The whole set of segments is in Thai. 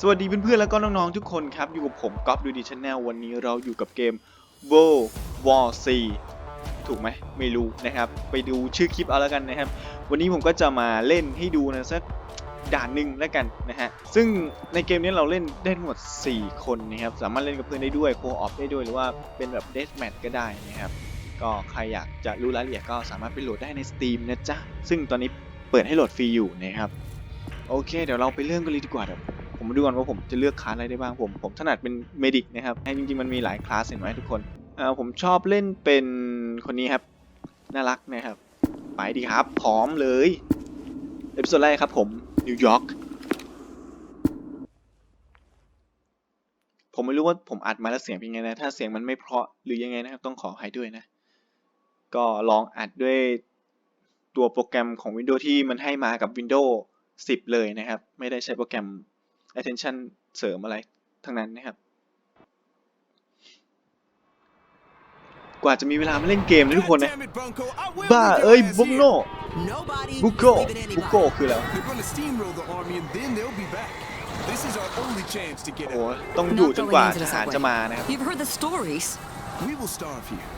สวัสดีเพื่อนๆแล้วก็น้องๆทุกคนครับ อยู่กับผมก๊อฟดูดีชแนลวันนี้เราอยู่กับเกม World War C ถูกไหมไม่รู้นะครับ ไปดูชื่อคลิปเอาแล้วกันนะครับ วันนี้ผมก็จะมาเล่นให้ดูนะสักด่านหนึ่งแล้วกันนะฮะ ซึ่งในเกมนี้เราเล่นได้ทั้งหมด 4 คนนะครับ สามารถเล่นกับเพื่อนได้ด้วยโคออฟได้ด้วยหรือว่าเป็นแบบเดสแมทก็ได้นะครับ ก็ใครอยากจะรู้รายละเอียดก็สามารถไปโหลดได้ใน Steam นะจ๊ะ ซึ่งตอนนี้เปิดให้โหลดฟรีอยู่นะครับ โอเค เดี๋ยวเราไปเริ่มกันเลยดีกว่าเดี๋ยว ผมมาดูก่อนว่าผมจะเลือกคลาสอะไรได้บ้างผม ผมถนัดเป็นเมดิกนะครับให้จริงๆมันมีหลายคลาสเห็นไหมทุกคนอ่าผมชอบเล่นเป็นคนนี้ครับ น่ารักนะครับไปดีครับ พร้อมเลยเอพิโซดแรกครับผมนิวยอร์กผมไม่รู้ว่าผมอัดมาแล้วเสียงเป็นไงนะ ถ้าเสียงมันไม่เพราะหรือยังไงนะครับ ต้องขออภัยด้วยนะ ก็ลองอัดด้วยตัวโปรแกรมของ Windows ที่มันให้มากับ Windows 10 เลยนะครับ ไม่ได้ใช้โปรแกรม attention เสริมอะไรทั้งนั้นนะครับ กว่าจะมีเวลามาเล่นเกมนะทุกคนนะ บ้า เอ้ยบุกโนบุกโกบุกโกคือแล้ว They're gonna steamroll the army and then they'll be back. This is our only chance to get โอ้ out. ต้องอยู่จนกว่าทหารจะมานะครับ You've heard the stories. We will starve here.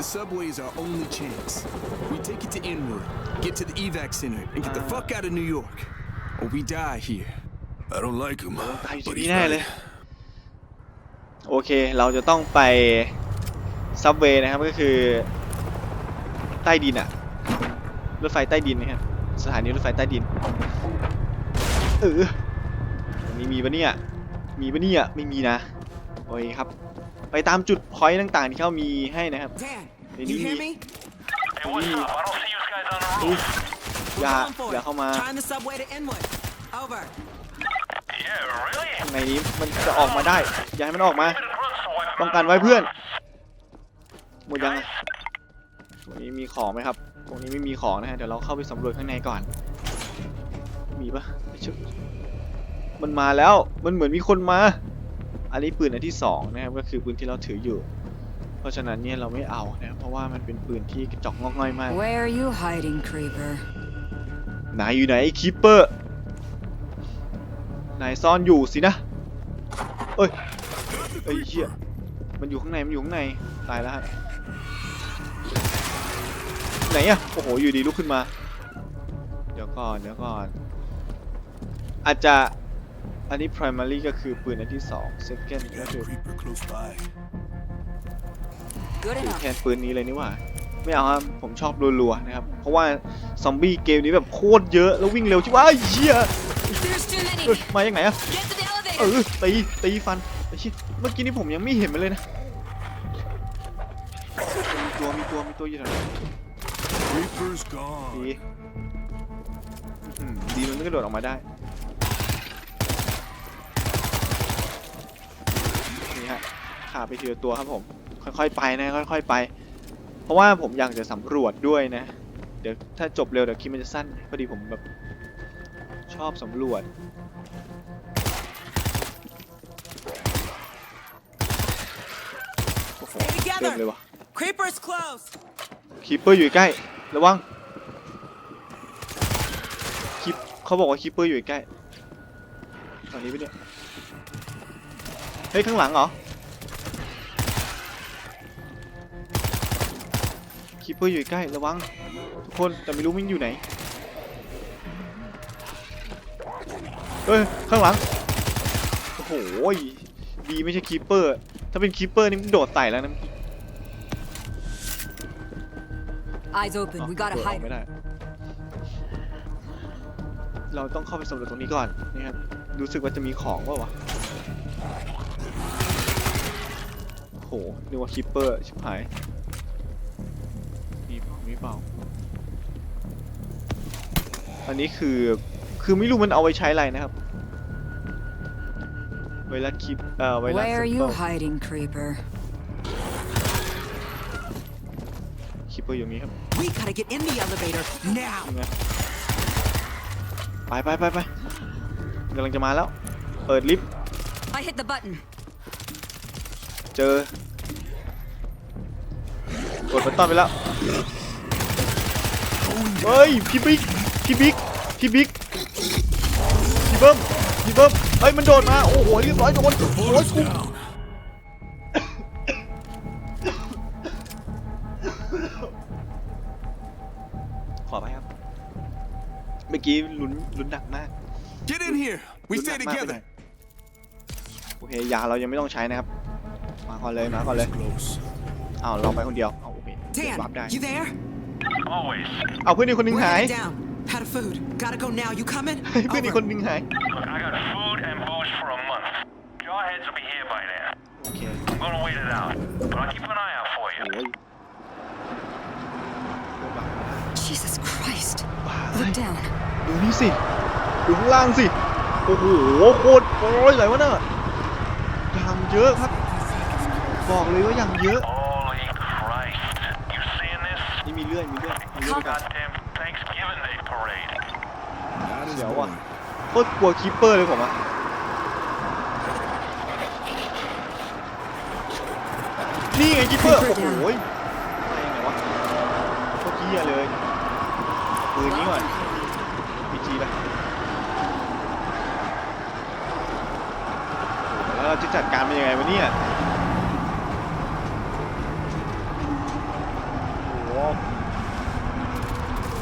The subway is our only chance. We take it to Inwood, get to the evac center, and get the fuck out of New York. Or we die here. I don't like him, ตายอยู่ but ที่ he's นี่แน่เลย right. โอเค เราจะต้องไปซับเวย์นะครับ ก็คือ ใต้ดินอะรถไฟใต้ดินนะครับ สถานีรถไฟใต้ดิน เอออันนี้มีปะเนี่ย มีปะเนี่ย ไม่มีนะ โอเคครับ ไปตามจุดพอยต์ต่างๆ ที่เขามีให้นะครับ Dan, They you need hear me. me? Over. We're Yeah, going for yeah, it. come on. Trying the subway to Inwood. Over. ข้างในนี้มันจะออกมาได้ อย่าให้มันออกมาป้องกันไว้เพื่อน หมดยังอะตรงนี้มีของไหมครับ ตรงนี้ไม่มีของนะฮะ เดี๋ยวเราเข้าไปสำรวจข้างในก่อน มีปะไม่เชื่อมันมาแล้ว มันเหมือนมีคนมา อันนี้ปืนอันที่สองนะครับ ก็คือปืนที่เราถืออยู่ เพราะฉะนั้นเนี่ยเราไม่เอานะครับเพราะว่ามันเป็นปืนที่กระจอกงอกง่อยมาก Where are you hiding, creeper? นายอยู่ไหนคิปเปอร์ นายซ่อนอยู่สินะเอ้ยเอ้ยเหี้ยมันอยู่ข้างในมันอยู่ข้างในตายแล้วฮะไหนอะโอ้โหอยู่ดีลุกขึ้นมา เดี๋ยวก่อนเดี๋ยวก่อน อาจจะอันนี้ primary ก็คือปืนอันที่สอง second ก็คือ Creeper close by. Good ถือแทนปืนนี้เลยนี่ว่า ไม่เอาครับผมชอบรัวๆนะครับ เพราะว่าซอมบี้เกมนี้แบบโคตรเยอะแล้ววิ่งเร็วชิบะเหี้ย เอ้ยมาย่างไหนอะเออตีตีฟันไอ้ชิเมื่อกี้นี่ผมยังไม่เห็นมันเลยนะมีตัวมีตัวมีตัวอยู่แถวนั้น Reaper's ดี gone. อื้อหือดีมันไม่กระโดดออกมาได้นี่ฮะขาไปทีละตัวครับผม ค่อยๆไปนะค่อยๆไป เพราะว่าผมอยากจะสำรวจด้วยนะ เดี๋ยวถ้าจบเร็วเดี๋ยวคลิปมันจะสั้น พอดีผมแบบชอบสำรวจ เต็มเลย together. วะ Creeper's close. คีปเปอร์อยู่ใกล้ ระวังคีปเขาบอกว่าคีปเปอร์อยู่ใกล้ตอนนี้ไปะเนี่ย เฮ้ย ข้างหลังเหรอคีปเปอร์อยู่ใกล้ ระวัง ทุกคน แต่ไม่รู้มันอยู่ไหนเฮ้ย ข้างหลัง โอ้โห ดีไม่ใช่คีปเปอร์ ถ้าเป็นคีปเปอร์นี่มันโดดใส่แล้วนะ Eyes open. We เปิ gotta ดออก hide. ไม่ได้ เราต้องเข้าไปสำรวจตรงนี้ก่อนนะครับ รู้สึกว่าจะมีของว่าวะโหนึกว่าคิปเปอร์ชิบหายมีเปล่ามีเปล่า อันนี้คือ คือไม่รู้มันเอาไว้ใช้อะไรนะครับ ไวรัสคิปเอ่อไวรัส Where are เปิ you ล hiding, creeper? ปเปอร์อยู่นี้ครับ We gotta get in the elevator now. ยังไงไปไปไปไปกำลังจะมาแล้ว เปิดลิฟต์ I hit the button. เจอกดบัตตอนไปแล้ว เฮ้ย พี่บิ๊ก พี่บิ๊ก พี่บิ๊ก พี่เบิ้ม พี่เบิ้ม เฮ้ย มันโดดมา โอ้โห เรียบร้อยโดนโอ้ย Bullets กู กี้ลุ้นลุ้นหนักมาก Get in here. We ลุ้นห stay นักมากไปหน่อย together. โอเคยาเรายังไม่ต้องใช้นะครับ มาก่อนเลยมาก่อนเลย Close. อ้าวเราไปคนเดียวเอาโอเคเดี๋ยว Dan, วาร์ปได้ you there? Always. เอาเพื่อนอีกคนนึง We're หาย headed down. Out of food. Gotta go now. You coming? เพื่อนอีก Over. คนนึงหาย Look, I got food and booze for a month. Jawheads will be here by then. โอเค I'm gonna wait it out, but I'll keep an eye out for โอ้ you. ย Jesus Christ. บ้า Look down. ดูนี่สิ ดูข้างล่างสิ โอ้โหโคตรโอ้ยอะไรวะเนี่ยอย่างเยอะครับ บอกเลยว่าอย่างเยอะ Holy Christ. You seeing this? นี่มีเลื่อยมีเลื่อยมีเลื่อยกัน Goddamn Thanksgiving Day parade. เดี๋ยวอะโคตรกลัวคีปเปอร์เลยผมอะนี่ไงคีปเปอร์ โอ้โหยมายังไงวะโคตรเหี้ยเลยปืนนี้ก่อนพี จีไปแล้วเราจะจัดการมันยังไงวะเนี่ยโอ้โห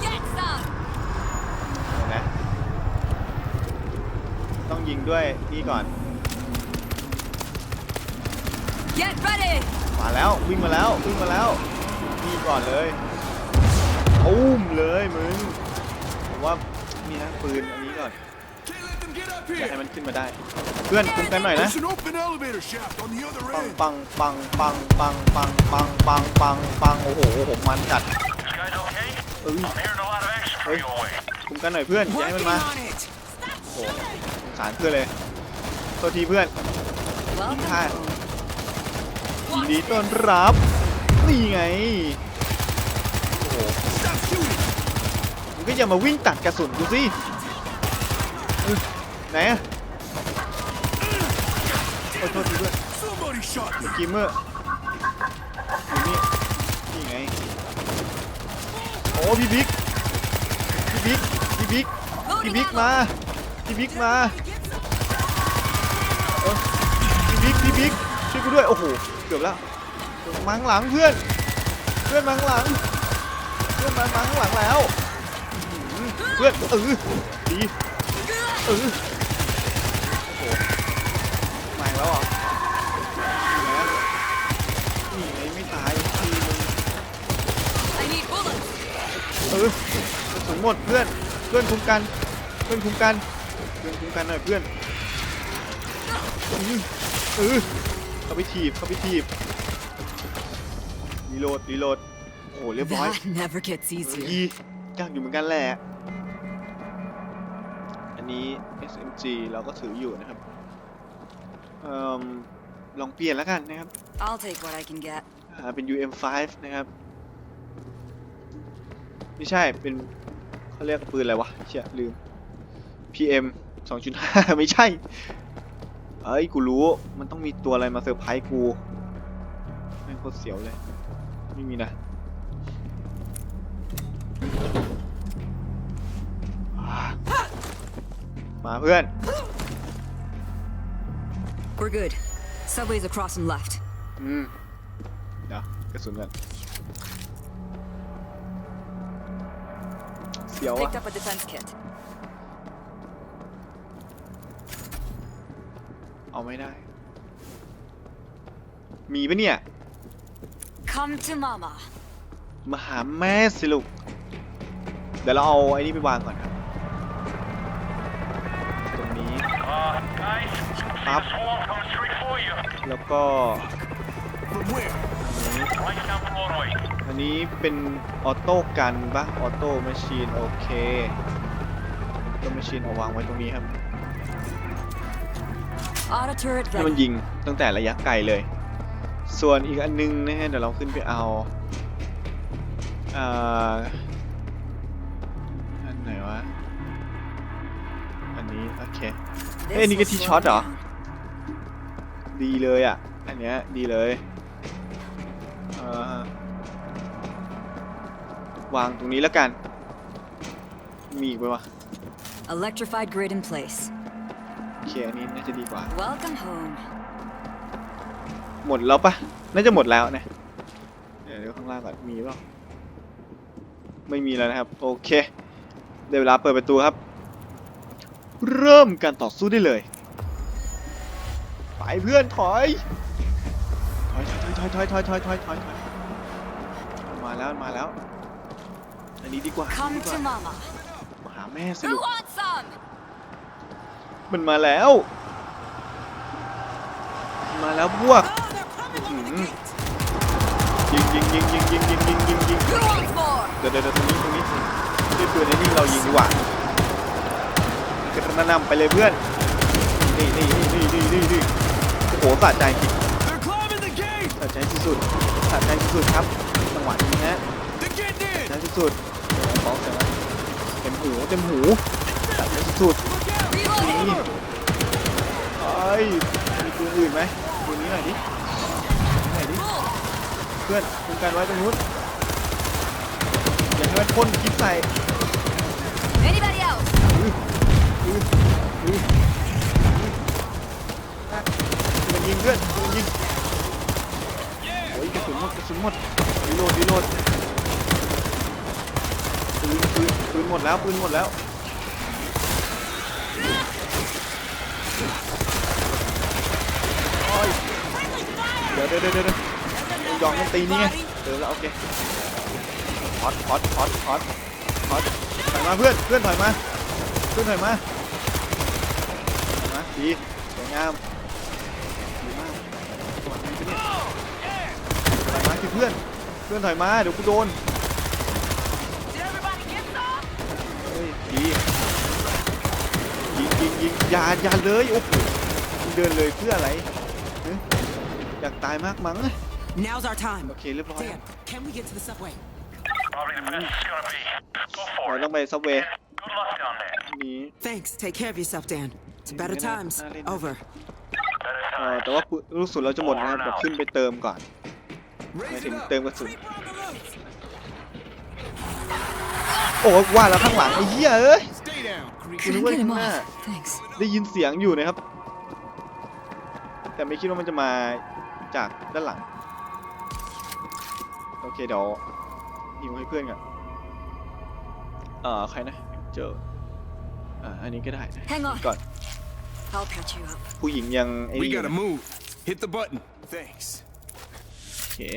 Get some. เห็นไหมต้องยิงด้วยนี่ก่อน Get ready. มาแล้ววิ่งมาแล้ววิ่งมาแล้วนี่ก่อนเลยอุ้มเลยมึงผมว่านี่นะ ปืนอันนี้ก่อน Can't let them get up อยากให้ here. มันขึ้นมาได้ เพื่อนคุมกันหน่อยนะ There's an open elevator shaft on the other ปัง end. ปังปังปังปังปังปังปังปังปังโอ้โหผมมันจัด This guy's okay? เอ้ย I'm hearing a lot of action from your way. คุมกันหน่อยเพื่อนอย่าให้มัน Working มา on it. โอ้โหสงสารเพื่อนเลยโทษทีเพื่อนยิงพลาด Welcome. ยินดีต้อนรับ นี่ไง โอ้โห Stop shooting. มึงก็อย่ามาวิ่งตัดกระสุนกูสิเออ ไหนอะขอโทษทีด้วย Somebody shot me. กิมเมอร์อยู่นี่นี่ไงโอ้พี่บิ๊กพี่บิ๊กพี่บิ๊กพี่บิ๊กมาพี่บิ๊กมาเออพี่บิ๊กพี่บิ๊กช่วยกูด้วยโอ้โหเกือบแล้วมังหลังเพื่อน เพื่อนมังหลัง เพื่อนมามังหลังแล้วเพื่อนเออดีเออ มาอีกแล้วเหรอนี่ไงไม่ตายทีนึง I need bullets. เออกระสุนหมดเพื่อนเพื่อนคุ้มกัน เพื่อนคุ้มกันเพื่อนคุ้มกันหน่อยเพื่อนอื้อเออเข้าไปถีบเข้าไปถีบรีโหลดรีโหลดโอ้โหเรียบร้อย That never gets ยี easier. ยากอยู่เหมือนกันแหละ อันนี้ SMG เราก็ถืออยู่นะครับ เอ่มลองเปลี่ยนแล้วกันนะครับ I'll take what I can get. อ่าเป็น UM5 นะครับไม่ใช่เป็นเขาเรียกปืนอะไรวะเชี่ยลืม PM 2.5 ไม่ใช่ เอ้ย กูรู้ มันต้องมีตัวอะไรมาเซอร์ไพรส์กูแม่งโคตรเสียวเลย ไม่มีนะอ่ามาเพื่อน We're good. Subway's across and left. อืมเดี๋ยวกระสุนกันเสียวอะ Picked up a defense kit. เอาไม่ได้ มีปะเนี่ย Come to mama. มาหาแม่สิลูก เดี๋ยวเราเอาไอ้นี่ไปวางก่อนครับ ตรงนี้ Uh, guys, see Up. the swarm coming straight for you. แล้วก็ From where? Right down Broadway. อันนี้เป็นออโต้กันปะออโต้แมชชีนโอเคออโต้แมชชีนเอาวางไว้ตรงนี้ครับ Auto turret ให้มัน ready. ยิงตั้งแต่ระยะไกลเลย ส่วนอีกอันนึงนะฮะเดี๋ยวเราขึ้นไปเอาอ่าอันไหนวะ อันนี้ โอเค This เอ้ยอันนี้ก็ will ที่ slow ช็อต me เหรอ down. ดีเลยอะ อันเนี้ยดีเลย เอ่อวางตรงนี้แล้วกัน มีอีกไหมวะ Electrified grid in place. เคอันนี้น่าจะดีกว่า Welcome home. หมดแล้วปะน่าจะหมดแล้วนะ เดี๋ยวเดี๋ยวข้างล่างก่อนมีเปล่าไม่มีแล้วนะครับ โอเค ได้เวลาเปิดประตูครับ เริ่มการต่อสู้ได้เลยไป เพื่อนถอยถอยถอยถอยถอยถอยถอยถอยถอยมาแล้วมาแล้ว อันนี้ดีกว่า Come ดีก to ว่า mama. มาหาแม่สิ Who ลูก wants some? มันมาแล้วมันมาแล้วพวกอื้อหือยิงยิงยิงยิงยิงยิงยิงยิงยิง Who wants more? เดี๋ยวเดี๋ยวเดี๋ยวตรงนี้ตรงนี้ด้วยปืนไอ้นี่เรายิงดีกว่าก็กระหนำไปเลยเพื่อนนี่นี่นี่นี่นี่นี่นี่โอ้โหสะใจจริง They're climbing the gate! สะใจที่สุดสะใจที่สุดครับจังหวะนี้นะ They're getting สะใจ in! ที่สุดเดี๋ยวบอกเสียงนะเต็มหูเต็มหูสะใจที่สุด Reloading. นี่เอ้ยมีปืนอื่นไหมปืนนี้หน่อยดิไหนดิเพื่อนคุมกันไว้ตรงนู้นอย่าให้มันพ่นพิษใส่ Anybody else? ยิงเพื่อนมันยิงโอ้ยกระสุนหมดกระสุนหมดรีโหลดรีโหลดปืนปืนปืนหมดแล้วปืนหมดแล้วโอ้ยเดี๋ยวเดี๋ยวเดี๋ยวเดี๋ยวยองมันตีนี่ไงเดี๋ยวแล้วโอเคฮอตฮอตฮอตฮอตฮอตถอยมาเพื่อนเพื่อนถอยมาเพื่อนถอยมาถอยมาดีสวยงาม ดีมากจังหวะนี้ปะเนี่ยถอยมาสิ เพื่อน เพื่อนถอยมา เดี๋ยวกูโดน เฮ้ยดียิงยิงยิงอย่าอย่าเลยโอ้โหมึงเดินเลยเพื่ออะไรฮะอยากตายมากมั้ง Now's our time. โอเคเรียบร้อย Dan, can we get to the subway? Probably the best it's gonna be. Go เรา for ต้ it. องไปซับเวย์ Good luck down there. นี้ Thanks. Take care of yourself, Dan. It's better Yeah, times. I'll leave it. Over. Better เอ่อ times. แต่ว่าปืนลูกสุดเราจะหมดนะครับเดี๋ยวขึ้นไปเติมก่อน หมาย Raise ถึ it ง up! เติมกระสุน Creeper on the loose! โอ้ยว่าแล้วข้างหลังไอ้เหี้ยเอ้ย Stay down, กู creeper. นึก Couldn't ว่า get ข้า him งหน้า off. Thanks. ได้ยินเสียงอยู่นะครับ แต่ไม่คิดว่ามันจะมาจากด้านหลัง โอเคเดี๋ยวยิงให้เพื่อนก่อนเอ่อใครนะเจออ่าอันนี้ก็ได้นะ Hang on. ก่อน I'll patch you up. ผู้หญิงยังไอ้ We นี่อยู่ gotta นะ move. Hit the button. Thanks. โอเค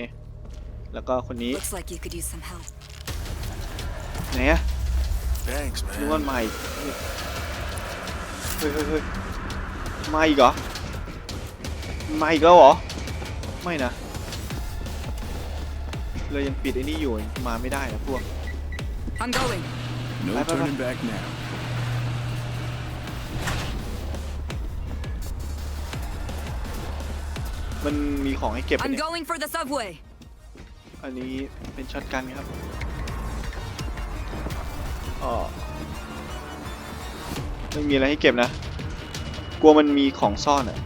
แล้วก็คนนี้ Looks like you could use some help. ไหนอะ Thanks, นึก man. ว่ามาอีกเฮ้ยเฮ้ยเฮ้ยมาอีกเหรอ มาอีกแล้วเหรอ ไม่นะ เรายังปิดไอ้นี่อยู่ มาไม่ได้นะพวก I'm going. No Bye, bye, turning back now. มันมีของให้เก็บปะ I'm เนี่ย going for the subway. อันนี้เป็นช็อตกันครับอ๋อไม่มีอะไรให้เก็บนะ กลัวมันมีของซ่อนอะ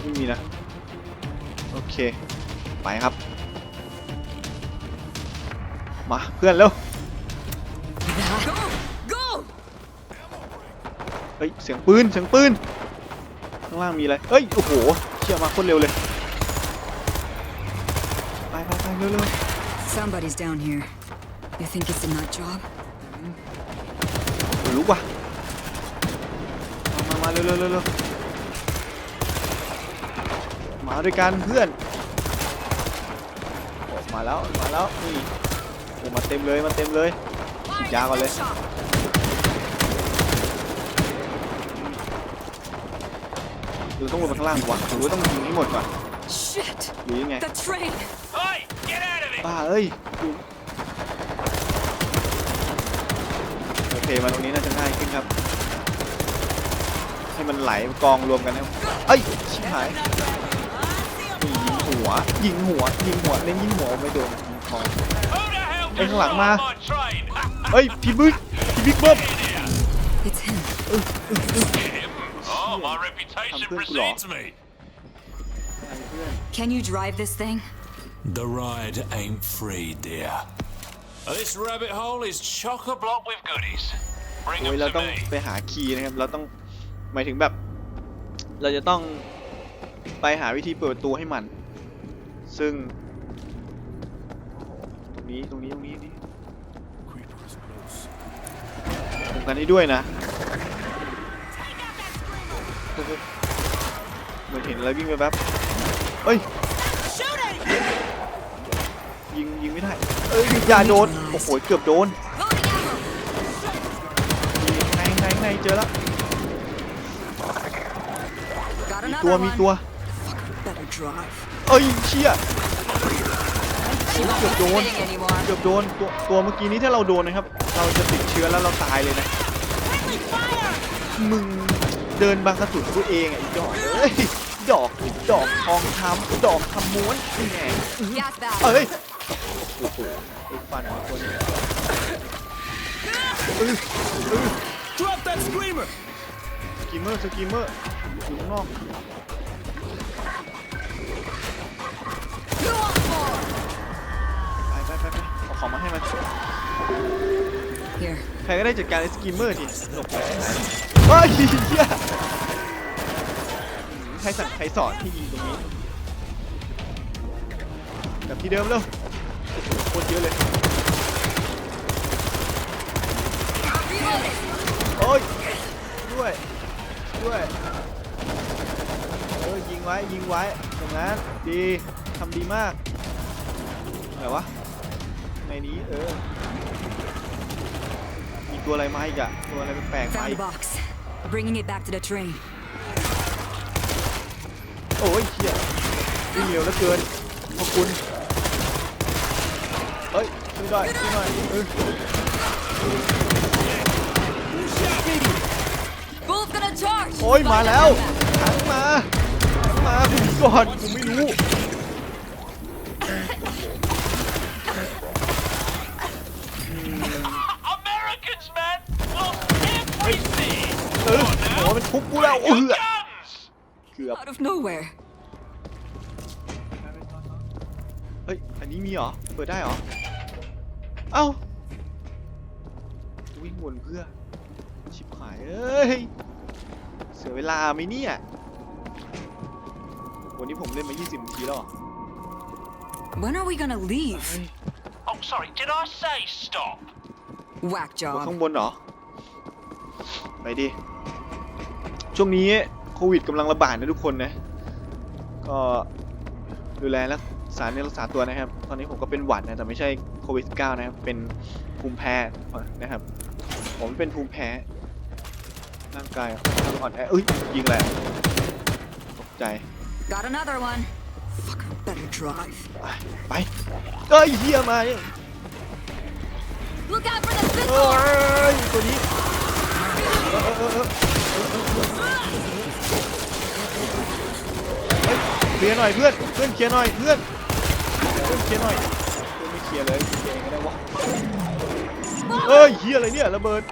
ไม่มีนะ โอเค ไปครับ มาเพื่อนเร็ว Go! Go! เฮ้ย เสียงปืน เสียงปืน ข้างล่างมีอะไร เฮ้ย โอ้โห เชี่ยมาโคตรเร็วเลย ไปไปไปเร็วเร็ว Somebody's down here. You think it's a nut job? ขนลุกว่ะ มามามาเร็วเร็วเร็วเร็วมาด้วยกันเพื่อนโอ้มาแล้ว มาแล้ว นี่โอ้มาเต็มเลย มาเต็มเลย ฉีดยาก่อนเลย หรือต้องลงไปข้างล่างวะหรือว่าต้องยิงให้หมดก่อน Shit! หรือยังไง The train! Hey, get out of it! บ้าเอ้ยดูโอเคมาตรงนี้น่าจะง่ายขึ้นครับ ให้มันไหลกองรวมกันนะเอ้ยชิบหายนี่ยิงหัว ยิงหัว ยิงหัวเน้นยิงหัวไม่โดนยิงคอ Who the hell Ê, just thằng lặng stole ma. my train? เฮ้ยพี่บิ๊กพี่บิ๊กเบิ้ม It's him. Oh, my reputation Thằng Cương precedes me. Can you drive this thing? The ride ain't free, dear. This rabbit hole is chock-a-block with goodies. Bring โอ้ย them เรา to ต้อง me. ไปหาคีย์นะครับ เราต้องหมายถึงแบบ เราจะต้องไปหาวิธีเปิดประตูให้มัน ซึ่ง ตรงนี้ตรงนี้ตรงนี้นี่ Creepers close. ตรงกันนี้ด้วยนะ เหมือนเห็นอะไรวิ่งไปแป๊บเอ้ย ยิงยิงไม่ได้ เอ้ยอย่าโดน โอ้โห เกือบโดนในในในเจอแล้ว มีตัวมีตัว เอ้ยเชี่ยเกือบโดนเกือบโดนตัวตัวเมื่อกี้นี้ถ้าเราโดนนะครับ เราจะติดเชื้อแล้วเราตายเลยนะ มึง เดินบังกระสุนตัวเองอะไอ้ดอกเอ้ยดอกดอกทองคำดอกคำม้วนนี่ไงเอ้ยโอ้โหไอ้ฟันมาตัวนี้เอ้ยเอ้ย Drop that screamer! สกิมเมอร์สกิมเมอร์อยู่ข้างนอกไปไปไปไปเอาของมาให้มัน ใครก็ได้จัดการไอ้สกิมเมอร์ทีหลบไปเฮ้ยเหี้ยใครสั่งใครสอนที่ยิงตรงนี้กลับที่เดิมเร็วโคตรเยอะเลย โอ้ย ด้วย ด้วยเออยิงไว้ ยิงไว้อย่างนั้นดีทำดีมาก อะไรวะ ในนี้ เออ ตัวอะไรมาอีกอะตัวอะไรแปลกๆมา Found อี the ก box. Bringing it back to the train. โอ้ยเฮียวิ่งเร็วเหลือเกินขอบคุณเฮ้ยช่วยหน่อยช่วยหน่อยเออ Bull's gonna charge. โอ้ยมาแล้วหันมาหันมาคุณก่อนผมไม่รู้ everything! เออหัวมันทุบกูแล้วเออ Guns! เกือบ Out of nowhere. เฮ้ย อันนี้มีเหรอ เปิดได้เหรอ เอ้า วิ่งวนเพื่อ ชิบหายเอ้ย เสียเวลาไหมเนี่ย วันนี้ผมเล่นมา 20นาทีแล้วเหรอ When are we gonna เฮ้ leave? ย Oh, sorry, did I say stop? Whack บน job. ข้างบนเหรอ ไปดิ ช่วงนี้โควิดกำลังระบาดนะทุกคนนะ ก็ดูแลรักษาเนื้อรักษาตัวนะครับ ตอนนี้ผมก็เป็นหวัดนะ แต่ไม่ใช่โควิด -19 นะครับ เป็นภูมิแพ้นะครับ ผมเป็นภูมิแพ้ ร่างกายอ่อนแอเอ้ย ยิงแหละตกใจ Got another one. Fucker, better drive. ไปไปเอ้ยเฮียมาเนี่ย Look out for the เอ้ pistol. ยตัวนี้ เออเออเออเออเฮ้ยเคลียร์หน่อยเพื่อน เพื่อนเคลียร์หน่อยเพื่อน เพื่อนเคลียร์หน่อย เพื่อนไม่เคลียร์เลยเคลียร์เองก็ได้วะเอ้ยเฮียอะไรเนี่ยระเบิด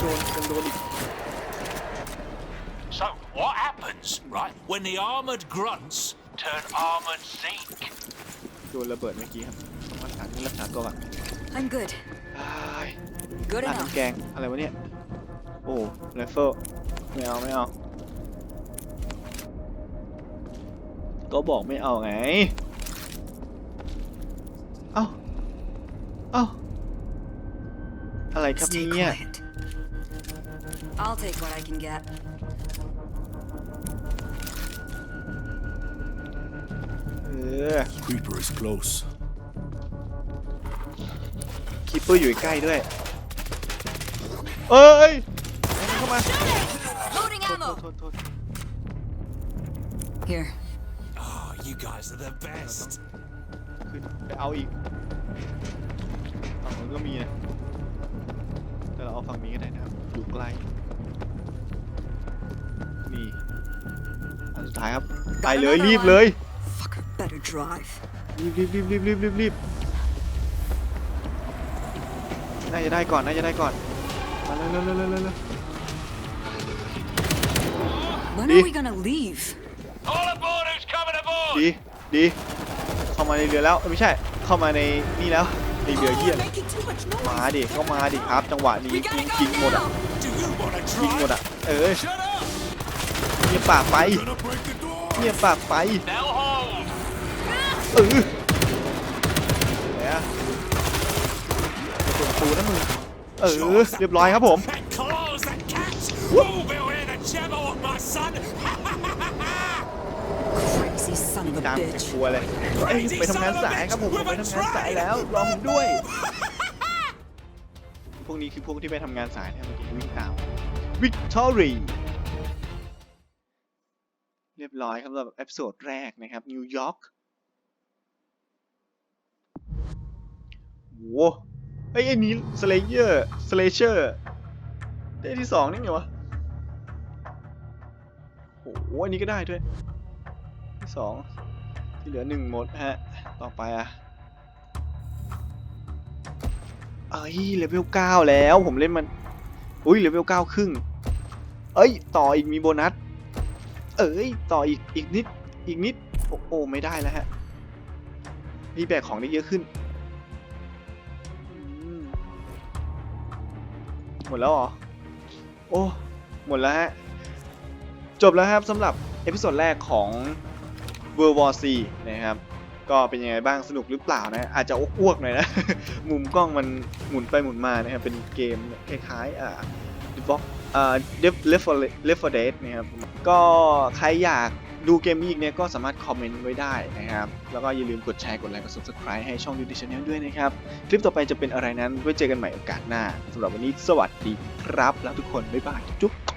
โดนโดนโดนอีก So, what happens, right, when the armoured grunts turn armoured zinc? โดนระเบิดเมื่อกี้ครับต้องรักษาต้องรักษาตัวก่อน I'm good. อ้าย Good ร้าน enough. น้ำแกงอะไรวะเนี่ย โอ้ไรเฟิลไม่เอาไม่เอา ก็บอกไม่เอาไง เอ้า เอ้า อะไรครับ Stay เนี่ย quiet. I'll take what I can get. เออ Creeper is close. คิปเปอร์อยู่ใกล้ด้วย เอ้ย เข้ามา Loading โทษ ammo. โทษโทษ Here. Oh, you guys are the best. ขึ้นไปเอาอีกฝั่งนู้นก็มีนะแต่เราเอาฝั่งนี้ก็ได้นะครับอยู่ใกล้นี่อันสุดท้ายครับไปเลยรีบเลย Fucker, better drive. รีบรีบรีบรีบรีบรีบรีบน่าจะได้ก่อนน่าจะได้ก่อนมาเร็วเร็วเร็วเร็วเร็วเร็ว When Đi. are we gonna leave? All aboard who's coming aboard! ดีดีเข้ามาในเรือแล้วเอ้ยไม่ใช่ เข้ามาในนี่แล้วในเรือเยี่ยน making too much noise. มาดิเข้ามาดิครับ จังหวะนี้ We ยิ gotta ง go ยิงหมดอะ now. Do you want to ยิงหมด try? อะ เออ Shut up! ยิงียบปากไป Gonna break the door! เงียบปากไป They'll hold. เออไหนอะเปิดประตูนะมึง เออ เรียบร้อยครับผม And close the catch! Who'll be with the jabber of my son? Crazy son of a ตามกลัวเลยเอ้ยไปทำงานสายครับผมผมไปทำงานสายแล้วรอผมด้วย พวกนี้คือพวกที่ไปทำงานสายนะครับเมื่วิ่งตามวิกตอรีเรียบร้อยครับสำหรับเอพิโซดแรกนะครับนิวยอร์กโว้เอ้ยไอ้นี้สเลเยอร์สเลเชอร์ได้ที่สองนี่ไงวะโอ้โหอันนี้ก็ได้ด้วยที่สอง ที่เหลือหนึ่งหมดฮะ ต่อไปอะเอ้ยเลเวลเก้าแล้วผมเล่นมัน อุ้ยเลเวลเก้าครึ่ง เอ้ย ต่ออีกมีโบนัส เอ้ย ต่ออีกอีกนิด อีกนิด โอ้โอ้ไม่ได้แล้วฮะมีแบกของได้เยอะขึ้น หมดแล้วเหรอ โอ้ หมดแล้วฮะ จบแล้วครับสำหรับเอพิโซดแรกของ World War C นะครับก็เป็นยังไงบ้างสนุกหรือเปล่านะอาจจะอ้วกๆหน่อยนะ มุมกล้องมันหมุนไปหมุนมานะครับเป็นเกมคล้ายๆอ่า The Box อ่า Left 4 Left 4 Dead นะครับก็ใครอยากดูเกมอีกเนี่ยก็สามารถคอมเมนต์ไว้ได้นะครับ แล้วก็อย่าลืมกดแชร์ กดไลค์ กด subscribe ให้ช่อง YouTube Channel ด้วยนะครับ คลิปต่อไปจะเป็นอะไรนั้น ไว้เจอกันใหม่โอกาสหน้าสำหรับวันนี้สวัสดีครับ แล้วทุกคน บ๊ายบาย จุ๊บ